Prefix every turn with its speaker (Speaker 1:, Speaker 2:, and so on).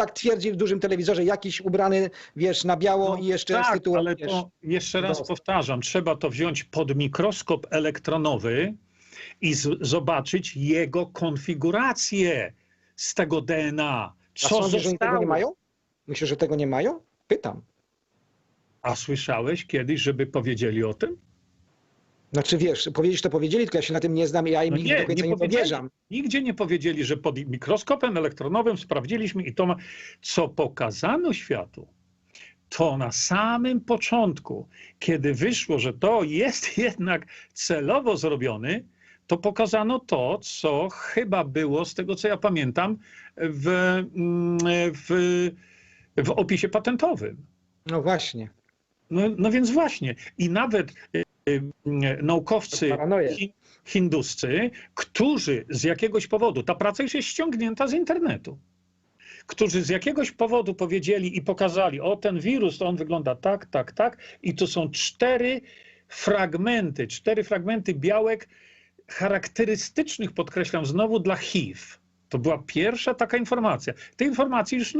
Speaker 1: tak twierdzi w dużym telewizorze, jakiś ubrany, wiesz, na biało i jeszcze z
Speaker 2: tak,
Speaker 1: tytułem,
Speaker 2: ale
Speaker 1: wiesz,
Speaker 2: to jeszcze raz powtarzam, trzeba to wziąć pod mikroskop elektronowy i z, zobaczyć jego konfigurację z tego DNA.
Speaker 1: A
Speaker 2: Co
Speaker 1: sądzisz, że tego nie mają? Myślisz, że tego nie mają? Pytam.
Speaker 2: A słyszałeś kiedyś, żeby powiedzieli o tym?
Speaker 1: Znaczy wiesz, powiedzieć to powiedzieli, tylko ja się na tym nie znam i ja im
Speaker 2: No
Speaker 1: końca nie,
Speaker 2: powiedzieli.
Speaker 1: powierzam.
Speaker 2: Nigdzie nie powiedzieli, że pod mikroskopem elektronowym sprawdziliśmy i to ma. Co pokazano światu, to na samym początku, kiedy wyszło, że to jest jednak celowo zrobiony, to pokazano to, co chyba było, z tego co ja pamiętam, w, mm, w, w opisie patentowym.
Speaker 1: No właśnie.
Speaker 2: No, no więc właśnie. I nawet y, naukowcy hinduscy, którzy z jakiegoś powodu, ta praca już jest ściągnięta z internetu, którzy z jakiegoś powodu powiedzieli i pokazali, o ten wirus, to on wygląda tak, tak, tak, i to są cztery fragmenty, cztery fragmenty białek charakterystycznych, podkreślam znowu, dla HIV. To była pierwsza taka informacja. Tej informacji już